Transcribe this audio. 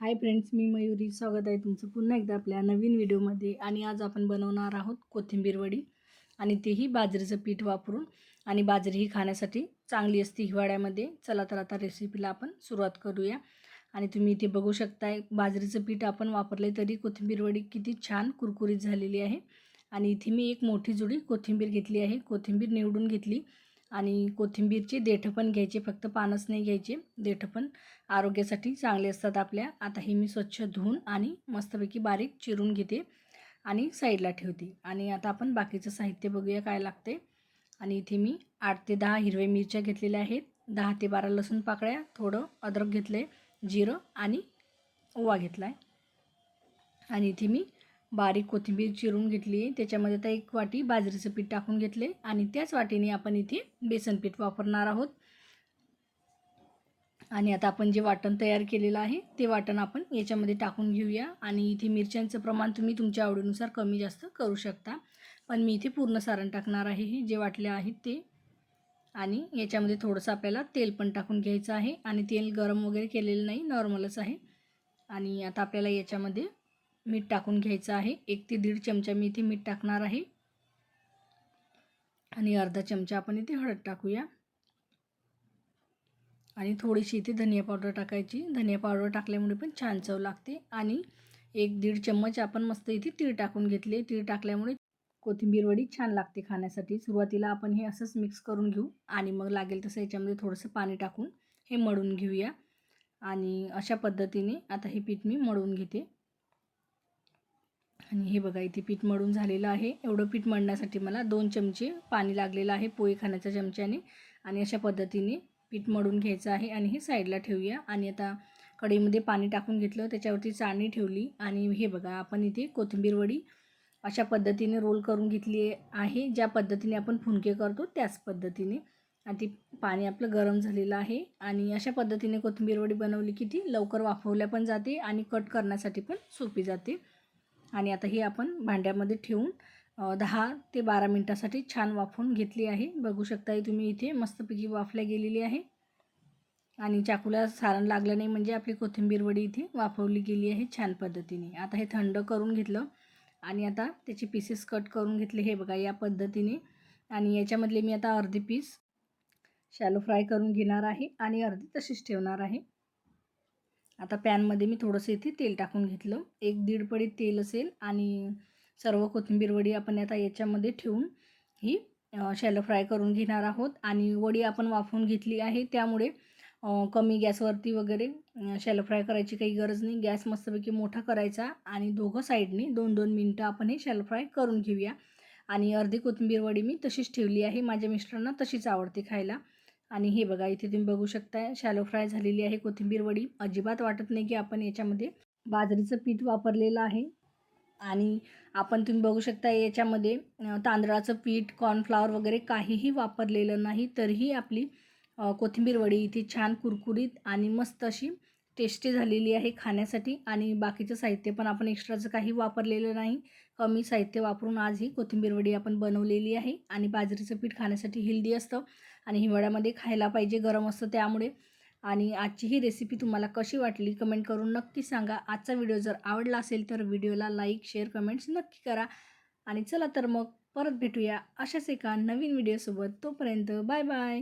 Hi friends मी मयुरी स्वागत आहे तुमचं पुन्हा एकदा आपल्या नवीन व्हिडिओमध्ये. आणि आज आपण बनवणार आहोत कोथिंबीर वडी आणि तेही बाजरीचं पीठ वापरून. आणि बाजरी ही खाण्यासाठी चांगली असते हिवाळ्यामध्ये. चला तर आता रेसिपीला आपण सुरुवात करूया. आणि तुम्ही इथे बघू शकताय बाजरीचं पीठ आपण वापरले तरी कोथिंबीर वडी किती छान कुरकुरीत झालेली आहे. आणि इथे मी एक मोठी जुडी कोथिंबीर घेतली आहे. कोथिंबीर निवडून घेतली. आणि कोथिंबीरची देठं पण घ्यायचे फक्त पानच नाही घ्यायचे. देठं पण आरोग्यासाठी चांगले असतात आपल्या. आता हे मी स्वच्छ धुवून आणि मस्तपैकी बारीक चिरून घेते आणि साईडला ठेवते. आणि आता आपण बाकीचं साहित्य बघूया काय लागते. आणि इथे मी आठ ते दहा हिरव्या मिरच्या घेतलेल्या आहेत. दहा ते बारा लसूण पाकळ्या थोडं अद्रक घेतलं आहे जिरं आणि ओवा घेतला आहे आणि इथे मी बारीक कोथिंबीर चिरून घेतली. आहे त्याच्यामध्ये आता एक वाटी बाजरीचं पीठ टाकून घेतले आणि त्याच वाटीने आपण इथे बेसन पीठ वापरणार आहोत. आणि आता आपण जे वाटण तयार केलेलं आहे ते वाटण आपण याच्यामध्ये टाकून घेऊया. आणि इथे मिरच्यांचं प्रमाण तुम्ही तुमच्या आवडीनुसार कमी जास्त करू शकता. पण मी इथे पूर्ण सारण टाकणार आहे हे जे वाटले आहेत ते. आणि याच्यामध्ये थोडंसं आपल्याला तेल पण टाकून घ्यायचं आहे. आणि तेल गरम वगैरे केलेलं नाही नॉर्मलच आहे. आणि आता आपल्याला याच्यामध्ये मीठ टाकून घ्यायचं आहे. एक ते दीड चमचा मी इथे मीठ टाकणार आहे. आणि अर्धा चमचा आपण इथे हळद टाकूया. आणि थोडीशी इथे धनिया पावडर टाकायची. धनिया पावडर टाकल्यामुळे पण छान चव लागते. आणि एक दीड चम्मच आपण मस्त इथे तीळ टाकून घेतले. तीळ टाकल्यामुळे कोथिंबीर वडी छान लागते खाण्यासाठी. सुरुवातीला आपण हे असंच मिक्स करून घेऊ. आणि मग लागेल तसं याच्यामध्ये थोडंसं पाणी टाकून हे मळून घेऊया. आणि अशा पद्धतीने आता हे पीठ मी मळून घेते. आणि हे बघा इथे पीठ मळून झालेलं आहे. एवढं पीठ मळण्यासाठी मला दोन चमचे पाणी लागलेलं आहे पोळी खाण्याच्या चमच्याने. आणि अशा पद्धतीने पीठ मळून घ्यायचं आहे आणि हे साईडला ठेवूया. आणि आता कढईमध्ये पाणी टाकून घेतलं त्याच्यावरती चाळणी ठेवली. आणि हे बघा आपण इथे कोथिंबीर वडी अशा पद्धतीने रोल करून घेतली आहे. ज्या पद्धतीने आपण फुनके करतो त्याच पद्धतीने. आणि ती पाणी आपलं गरम झालेलं आहे. आणि अशा पद्धतीने कोथिंबीर वडी बनवली की ती लवकर वाफवल्या पण जाते आणि कट करण्यासाठी पण सोपी जाते. आणि आता ही आपण भांड्यामध्ये ठेवून दहा ते बारा मिनटासाठी छान वाफवून घेतली आहे. बघू शकता तुम्ही इथे मस्तपैकी वाफल्या गेलेली आहे. आणि चाकूला सारण लागलं नाही म्हणजे आपली कोथिंबीर वडी इथे वाफवली गेली आहे छान पद्धतीने. आता हे थंड करून घेतलं आणि आता त्याचे पीसेस कट करून घेतले हे बघा या पद्धतीने. आणि याच्यामधले मी आता अर्धी पीस शॅलो फ्राय करून घेणार आहे आणि अर्धी तशीच ठेवणार आहे. आता पॅनमध्ये मी थोडंसं इथे तेल टाकून घेतलं. एक दीड पडी तेल असेल आणि सर्व कोथिंबीर वडी आपण आता याच्यामध्ये ठेवून ही शॅलो फ्राय करून घेणार आहोत. आणि वडी आपण वाफवून घेतली आहे त्यामुळे कमी गॅसवरती वगैरे शॅलो फ्राय करायची काही गरज नाही. गॅस मस्तपैकी मोठा करायचा आणि दोघं साईडने दोन दोन मिनटं आपण हे शॅलो फ्राय करून घेऊया. आणि अर्धी कोथिंबीर वडी मी तशीच ठेवली आहे. माझ्या मिस्टरांना तशीच आवडते खायला. आणि हे बघा इथे तुम्ही बघू शकता शॅलो फ्राय झालेली आहे कोथिंबीर वडी. अजिबात वाटत नाही की आपण याच्यामध्ये बाजरीचं पीठ वापरलेलं आहे. आणि आपण तुम्ही बघू शकता याच्यामध्ये तांदळाचं पीठ कॉर्नफ्लावर वगैरे काहीही वापरलेलं नाही. तरीही आपली कोथिंबीर वडी इथे छान कुरकुरीत आणि मस्त अशी टेस्टी झालेली आहे खाण्यासाठी आणि बाकीचं साहित्य पण आपण एक्स्ट्राचं काही वापरलेलं नाही. कमी साहित्य वापरून आज ही कोथिंबीर वडी आपण बनवलेली आहे आणि बाजरीचं पीठ खाण्यासाठी हेल्दी असतं आणि हिवाळ्यामध्ये खायला पाहिजे गरम असतं त्यामुळे. आणि आजची ही रेसिपी तुम्हाला कशी वाटली कमेंट करून नक्की सांगा. आजचा व्हिडिओ जर आवडला असेल तर व्हिडिओला लाईक शेअर कमेंट्स नक्की करा. आणि चला तर मग परत भेटूया अशाच एका नवीन व्हिडिओसोबत तोपर्यंत बाय बाय